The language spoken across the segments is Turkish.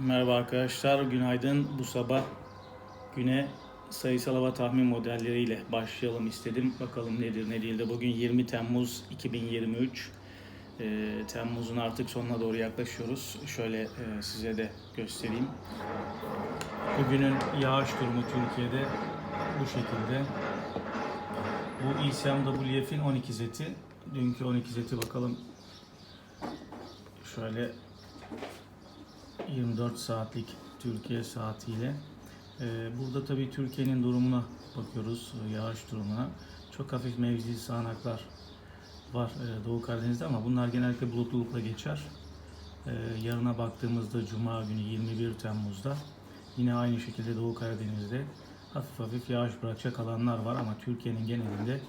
Merhaba arkadaşlar, günaydın. Bu sabah güne sayısal hava tahmin modelleriyle başlayalım istedim. Bakalım nedir ne değildir. Bugün 20 Temmuz 2023. Ee, Temmuz'un artık sonuna doğru yaklaşıyoruz. Şöyle e, size de göstereyim. Bugünün yağış durumu Türkiye'de bu şekilde. Bu ECMWF'in 12 seti. Dünkü 12 seti bakalım. Şöyle 24 saatlik Türkiye saatiyle. Ee, burada tabii Türkiye'nin durumuna bakıyoruz, e, yağış durumuna. Çok hafif mevzi sağanaklar var e, Doğu Karadeniz'de ama bunlar genellikle bulutlulukla geçer. Ee, yarına baktığımızda Cuma günü 21 Temmuz'da yine aynı şekilde Doğu Karadeniz'de hafif hafif yağış bırakacak alanlar var ama Türkiye'nin genelinde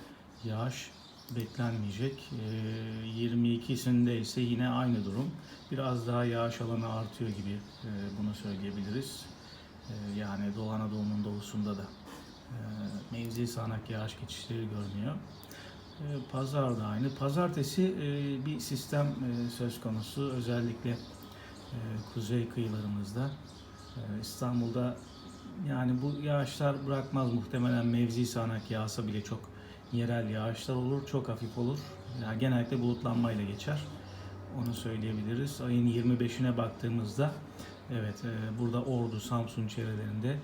yağış beklenmeyecek. Ee, 22'sinde ise yine aynı durum. Biraz daha yağış alanı artıyor gibi e, bunu söyleyebiliriz. E, yani Doğu Anadolu'nun doğusunda da e, mevzi sağanak yağış geçişleri görünüyor. E, Pazar da aynı. Pazartesi e, bir sistem e, söz konusu. Özellikle e, kuzey kıyılarımızda. E, İstanbul'da yani bu yağışlar bırakmaz muhtemelen mevzi sağanak yağsa bile çok yerel yağışlar olur. Çok hafif olur. Yani genellikle bulutlanmayla geçer. Onu söyleyebiliriz. Ayın 25'ine baktığımızda evet e, burada Ordu, Samsun çevrelerinde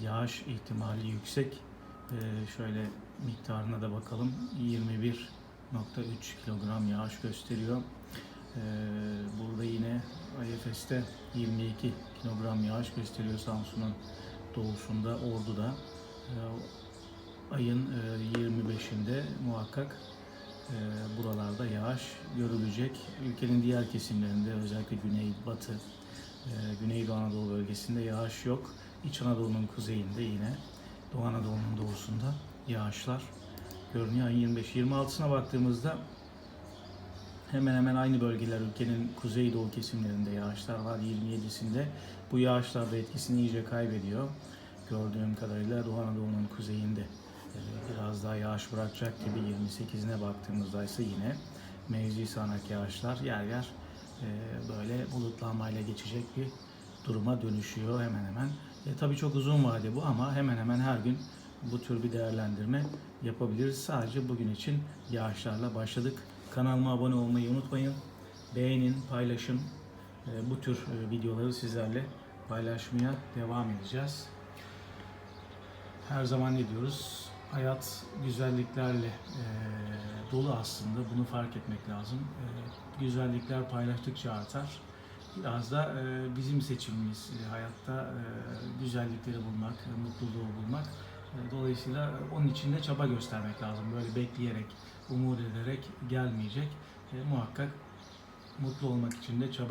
yağış ihtimali yüksek. E, şöyle miktarına da bakalım. 21.3 kilogram yağış gösteriyor. E, burada yine IFS'te 22 kilogram yağış gösteriyor Samsun'un doğusunda, Ordu'da. E, ayın e, 25'inde muhakkak e, buralarda yağış görülecek. Ülkenin diğer kesimlerinde özellikle güney, batı, e, güneydoğu Anadolu bölgesinde yağış yok. İç Anadolu'nun kuzeyinde yine Doğu Anadolu'nun doğusunda yağışlar görünüyor. Ayın 25-26'sına baktığımızda hemen hemen aynı bölgeler ülkenin kuzeydoğu kesimlerinde yağışlar var. 27'sinde bu yağışlar da etkisini iyice kaybediyor. Gördüğüm kadarıyla Doğu Anadolu'nun kuzeyinde e, biraz daha yağış bırakacak gibi 28'ine baktığımızda ise yine mevzi sağanak yağışlar yer yer e, böyle bulutlanmayla geçecek bir duruma dönüşüyor hemen hemen. E, tabii çok uzun vade bu ama hemen hemen her gün bu tür bir değerlendirme yapabiliriz. Sadece bugün için yağışlarla başladık. Kanalıma abone olmayı unutmayın. Beğenin, paylaşın. E, bu tür e, videoları sizlerle paylaşmaya devam edeceğiz. Her zaman ne diyoruz? Hayat güzelliklerle e, dolu aslında. Bunu fark etmek lazım. E, güzellikler paylaştıkça artar. Biraz da e, bizim seçimimiz e, hayatta e, güzellikleri bulmak, e, mutluluğu bulmak. E, dolayısıyla onun için de çaba göstermek lazım. Böyle bekleyerek, umut ederek gelmeyecek. E, muhakkak mutlu olmak için de çaba